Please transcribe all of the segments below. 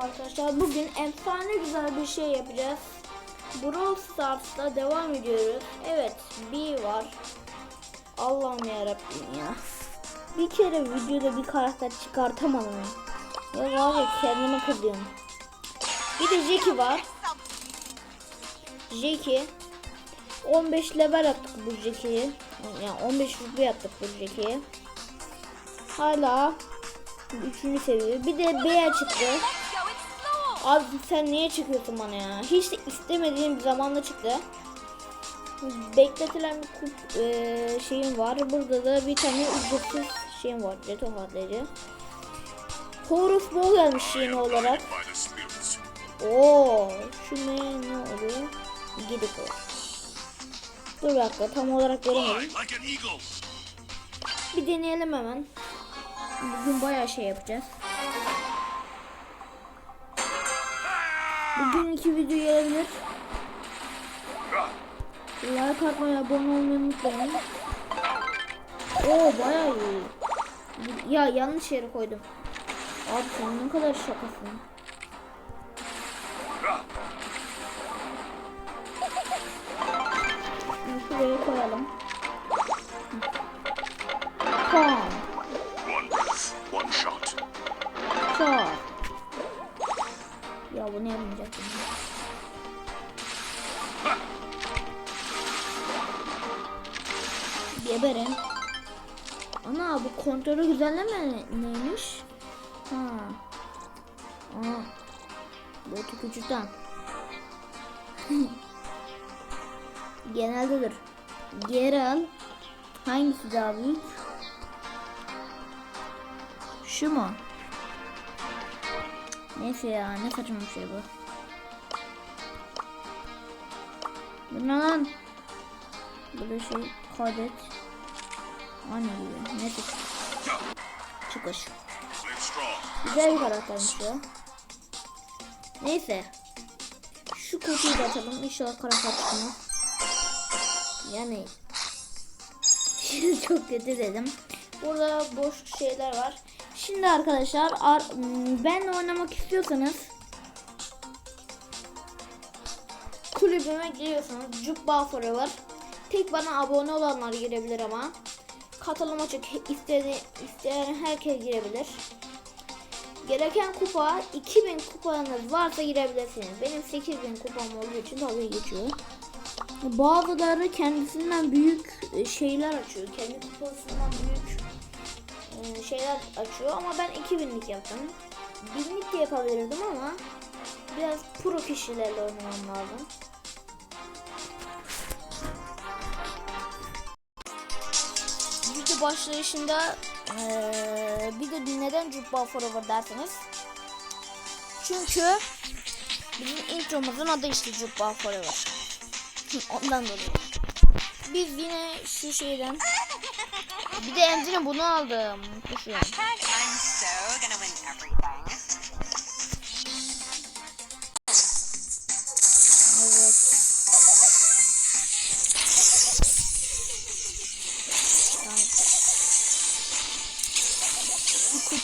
Arkadaşlar. Bugün efsane güzel bir şey yapacağız. Brawl Stars'ta devam ediyoruz. Evet, bir var. Allah'ım yarabbim ya. Bir kere videoda bir karakter çıkartamadım. Ya var ya kendime kızıyorum. Bir de Jackie var. Jackie. 15 level attık bu Jackie'yi. Yani 15 rütbe yaptık bu Jackie'yi. Hala Üçüncü seviye. Bir de B'ye çıktı. Abi sen niye çıkıyorsun bana ya? Hiç de istemediğim bir zamanda çıktı. Bekletilen bir kup e, şeyim var. Burada da bir tane ücretsiz şeyim var. Jeto hadleri. Horus Ball gelmiş yeni olarak. Oo, şu ne ne oluyor? Gidip o. Dur bir dakika tam olarak göremedim. Bir deneyelim hemen. Bugün bayağı şey yapacağız. Bugün iki video gelebilir. Like atmayı, abone olmayı unutmayın. Oo bayağı iyi. Ya yanlış yere koydum. Abi sen ne kadar şakasın. Şuraya koyalım. Geberin. Ana bu kontrolü güzelleme neymiş? Ha. Aa. Bu küçükten. Geneldedir. Geri. Hangisi daha büyük? Şu mu? Neyse ya ne saçma bir şey bu. Bu lan? Böyle şey kaydet. Aynı gibi. Neyse. Çıkış. Güzel bir karaktermiş ya. Neyse. Şu kutuyu da açalım. İnşallah karakter çıkmaz. Yani çok kötü dedim. Burada boş şeyler var. Şimdi arkadaşlar ar- m, benle oynamak istiyorsanız kulübüme giriyorsanız Cukba Forever tek bana abone olanlar girebilir ama katılım açık istedi, isteyen herkes girebilir. Gereken kupa 2000 kupanız varsa girebilirsiniz. Benim 8000 kupam olduğu için tabii geçiyor. Bazıları kendisinden büyük e, şeyler açıyor. Kendi kupasından büyük e, şeyler açıyor ama ben 2000'lik yaptım. 1000'lik de yapabilirdim ama biraz pro kişilerle oynamam lazım. Başlayışında eee, bir de neden Cubba Forever derseniz çünkü bizim intromuzun adı işte Cubba Forever. Ondan dolayı. Biz yine şu şeyden bir de Emre'nin bunu aldım. Kuşum.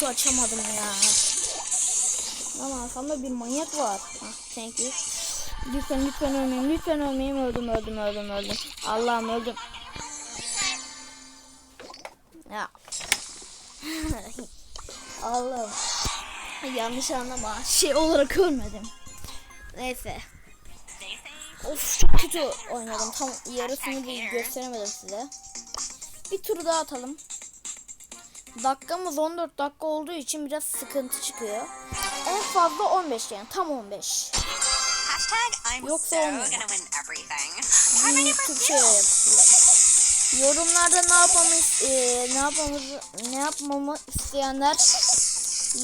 Açamadım ya. Ama arkamda bir manyak var. Ah, thank you. Lütfen lütfen ölmeyeyim. Lütfen ölmeyeyim. Öldüm öldüm öldüm öldüm. Allah'ım öldüm. Ya. Allah'ım. Yanlış anlama. Şey olarak ölmedim. Neyse. Of çok kötü oynadım. Tam yarısını gösteremedim size. Bir tur daha atalım. Dakikamız 14 dakika olduğu için biraz sıkıntı çıkıyor. En fazla 15 yani tam 15. Hashtag I'm Yoksa olmuyor. yapıyor. Yorumlarda ne yapmamı e, ne yapmamızı ne yapmamı isteyenler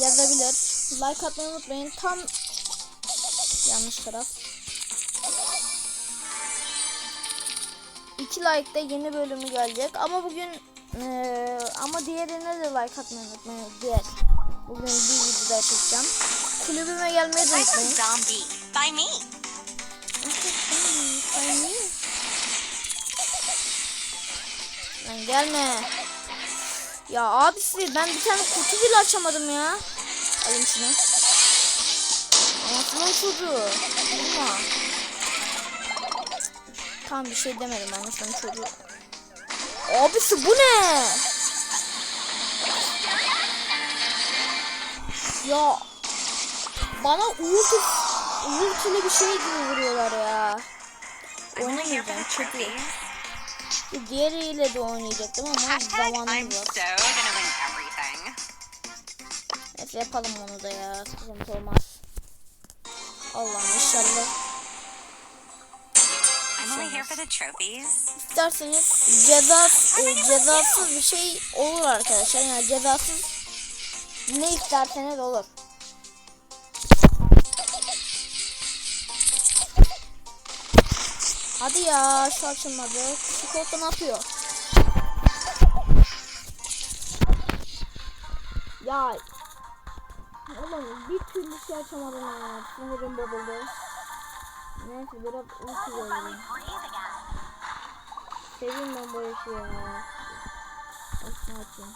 yazabilir. Like atmayı unutmayın. Tam yanlış taraf. 2 like'da yeni bölümü gelecek ama bugün e, ama diğerine de like atmayı unutmayın. Diğer bugün bir video daha çekeceğim. Kulübüme gelmeyi de unutmayın. zombie by me. Ay. Lan gelme. Ya abisi ben bir tane kutu bile açamadım ya. Alayım şunu. Orospu'nun çocuğu. Vurma. Tam bir şey demedim sana çocuğu. Abisi bu ne? Ya bana ulti ultili bir şey gibi vuruyorlar ya. Oynamayacağım çekiyor. trophies. Diğeriyle de oynayacaktım ama Hashtag zamanım I'm yok. Neyse yapalım onu da ya. Sıkıntı olmaz. Allah'ım inşallah. İsterseniz ceza, e, cezasız bir şey olur arkadaşlar. Yani cezasız ne isterseniz olur. Hadi ya şu açılmadı. Koltuğu ne yapıyor? Ya Oğlum bir türlü şey açamadım ya. Sinirim bozuldu. Neyse biraz uyku geldi. Seveyim ben bu işi ya. Açma açayım.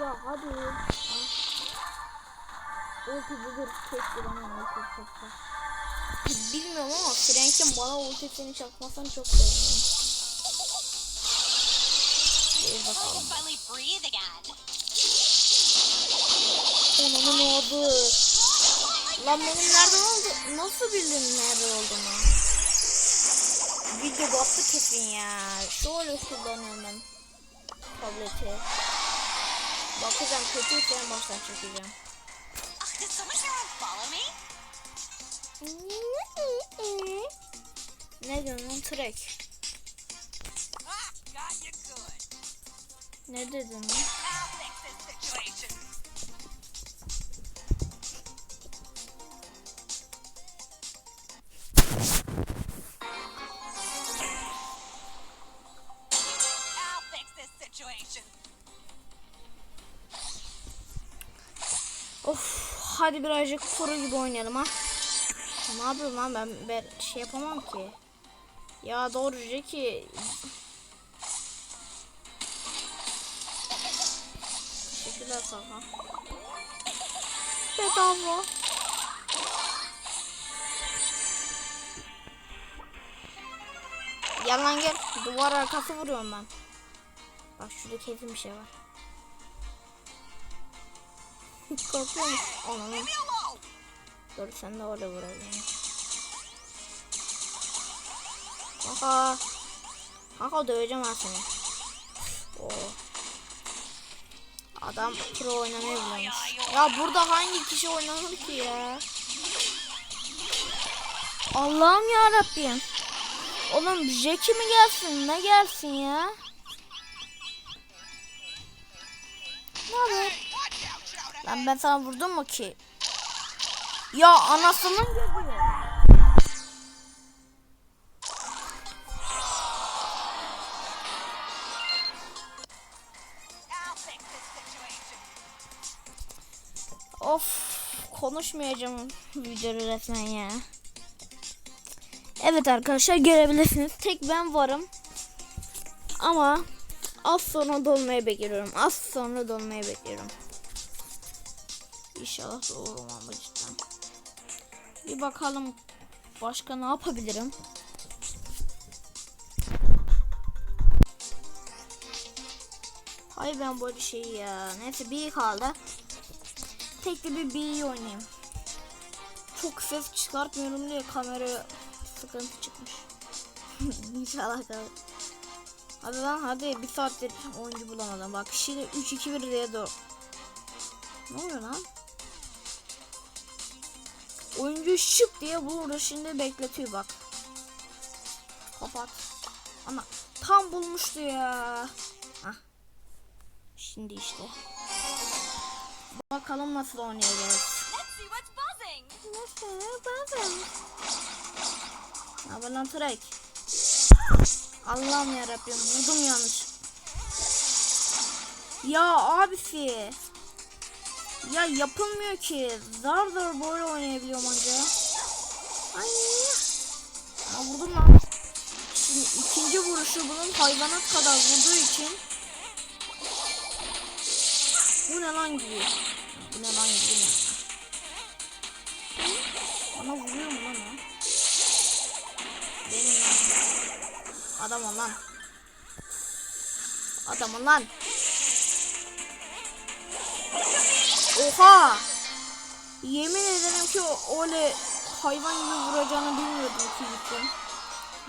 Ya hadi. Ah. Ulti budur. Keşke bana ulti çaksa. Bilmiyorum ama Frank'in bana ultisini çakmasını çok sevmiyorum. Bir bakalım. Again. Onun oldu. Lan benim nerede oldu? Nasıl bildin nerede olduğumu? Video battı kesin ya. Şöyle kullanıyorum ben tableti. Bakacağım kötüyse en baştan çekeceğim. Ne diyorsun lan Trek? Ne dedin lan? Situation. Of hadi birazcık pro gibi oynayalım ha. Ne yapıyorum lan ben, ben şey yapamam ki. Ya doğru ki Teşekkürler kanka. Bedava. Yalan gel. Duvar arkası vuruyorum ben. Bak şurada kesin bir şey var. Korkuyor musun? Ananı. Dur sen de orada vuracaksın. Kaka. Kaka döveceğim ben seni. Oo. Adam pro oynamayı biliyormuş. Ya burada hangi kişi oynanır ki ya? Allah'ım ya Rabbim. Oğlum Jackie mi gelsin? Ne gelsin ya? Ne haber? Lan ben sana vurdum mu ki? Ya anasının gözü. Of konuşmayacağım videoda resmen ya. Evet arkadaşlar görebilirsiniz. Tek ben varım. Ama az sonra dolmayı bekliyorum. Az sonra dolmayı bekliyorum. İnşallah doğru ama cidden. Bir bakalım başka ne yapabilirim. Hayır ben böyle şey ya. Neyse bir kaldı. Tek de bir B'yi oynayayım. Çok ses çıkartmıyorum diye kamera sıkıntı çıkmış. İnşallah kalır. Hadi lan hadi bir saattir oyuncu bulamadım. Bak şimdi 3 2 1 diye dur. Ne oluyor lan? Oyuncu şık diye burada şimdi bekletiyor bak. Kapat. Ana tam bulmuştu ya. Hah. Şimdi işte. Bakalım nasıl oynayacağız. Let's see what's buzzing. Nasıl bazen? Ne lan Trek? Allah'ım yarabbim vurdum yanlış. Ya abisi. Ya yapılmıyor ki. Zar zor böyle oynayabiliyorum anca. Ay. Ya vurdum lan. Şimdi ikinci vuruşu bunun hayvanat kadar vurduğu için Bu ne lan gibi? Bu ne lan gibi Adam lan. Adam lan. Oha! Yemin ederim ki öyle hayvan gibi vuracağını bilmiyordum ki gittim.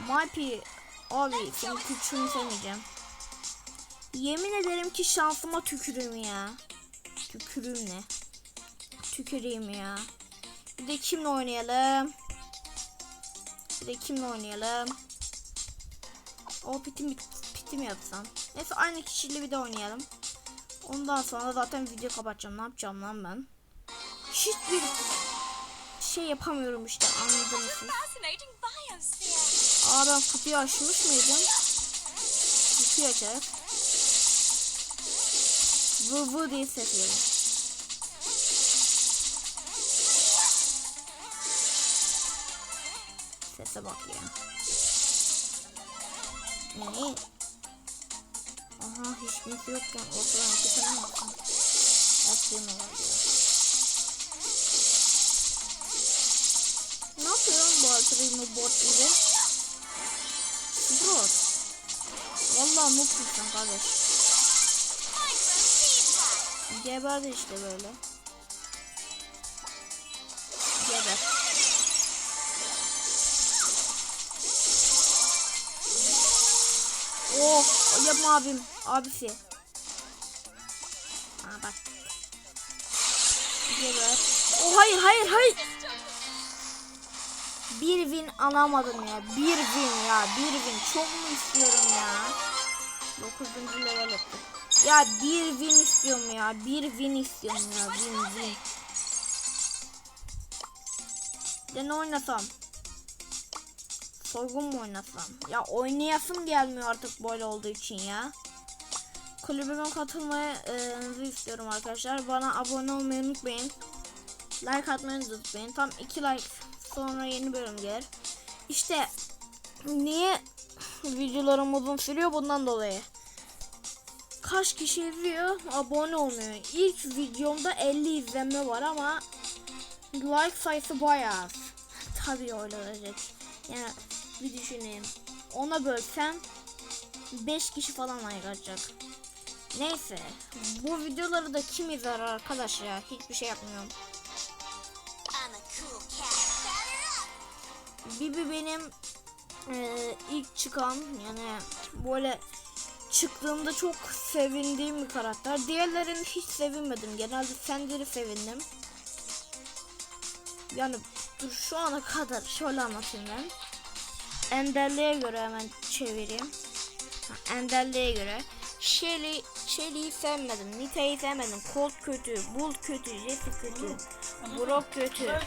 Maypi abi seni küçümsemeyeceğim. Yemin ederim ki şansıma tükürüm ya. Tükürüm ne? Tüküreyim ya. Bir de kimle oynayalım? Bir de kimle oynayalım? O pitim pitim yapsam. Neyse aynı kişiyle bir de oynayalım. Ondan sonra zaten video kapatacağım. Ne yapacağım lan ben? Hiçbir şey yapamıyorum işte anladınız biosphere. Aa ben kutuyu açmış mıydım? Kutuyu açarak. Vı vı diye geliyor. Sese bak ya. Ne? Aha hiç kimse yokken ortadan iki tane mi attım? Attığım var ya. Ne yapıyorsun bu arkadaşın o bot? Bot. Vallahi noobsun sen kardeş. Geberdi işte böyle. Oh yapma abim. Abisi. Ha bak. Geber. Oh hayır hayır hayır. Bir win alamadım ya. Bir win ya. Bir win. Çok mu istiyorum ya? 9. level ettim. Ya bir win istiyorum ya. Bir win istiyorum ya. Win win. De ne oynasam? Soygun mu oynasam? Ya oynayasım gelmiyor artık böyle olduğu için ya. Kulübüme katılmayı e, istiyorum arkadaşlar. Bana abone olmayı unutmayın. Like atmayı unutmayın. Tam 2 like sonra yeni bölüm gelir. İşte niye videolarım uzun sürüyor bundan dolayı. Kaç kişi izliyor abone olmuyor. İlk videomda 50 izlenme var ama like sayısı bayağı az. Tabii öyle olacak. Yani bir düşüneyim. Ona bölsem 5 kişi falan atacak. Neyse. Bu videoları da kim izler arkadaş ya? Hiçbir şey yapmıyorum. Bibi benim eee, ilk çıkan yani böyle çıktığımda çok sevindiğim bir karakter. Diğerlerini hiç sevinmedim. Genelde Fender'i sevindim. Yani dur şu ana kadar şöyle anlatayım ben. Enderliğe göre hemen çevireyim. Ha, Enderliğe göre. Shelly, Shelly'yi sevmedim. Nita'yı sevmedim. Colt kötü. Bull kötü. Jesse kötü. Brock kötü.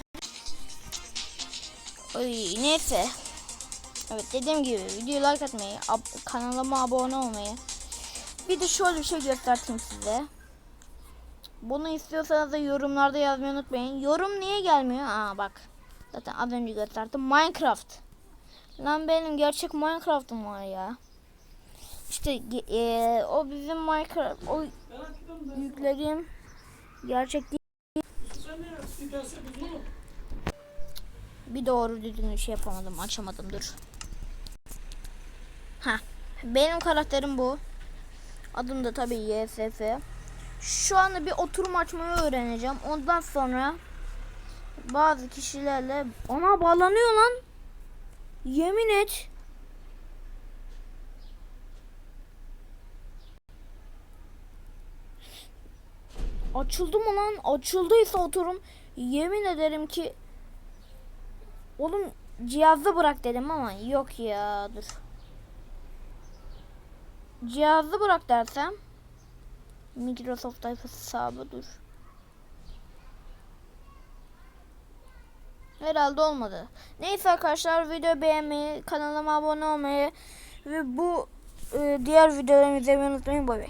Ay neyse. Evet dediğim gibi videoyu like atmayı, ab- kanalıma abone olmayı. Bir de şöyle bir şey göstereyim size. Bunu istiyorsanız da yorumlarda yazmayı unutmayın. Yorum niye gelmiyor? Aa bak. Zaten az önce gösterdim. Minecraft. Lan benim gerçek Minecraft'ım var ya. İşte eee, o bizim Minecraft o yüklediğim gerçek değil. Bir doğru düzgün şey yapamadım, açamadım dur. Ha, benim karakterim bu. Adım da tabii YSF. Şu anda bir oturum açmayı öğreneceğim. Ondan sonra bazı kişilerle ona bağlanıyor lan. Yemin et. Açıldı mı lan? Açıldıysa oturum. Yemin ederim ki Oğlum cihazda bırak dedim ama yok ya dur. Cihazda bırak dersem Microsoft hesabı dur. Herhalde olmadı. Neyse arkadaşlar video beğenmeyi, kanalıma abone olmayı ve bu e, diğer videolarımı izlemeyi unutmayın. Bay bay.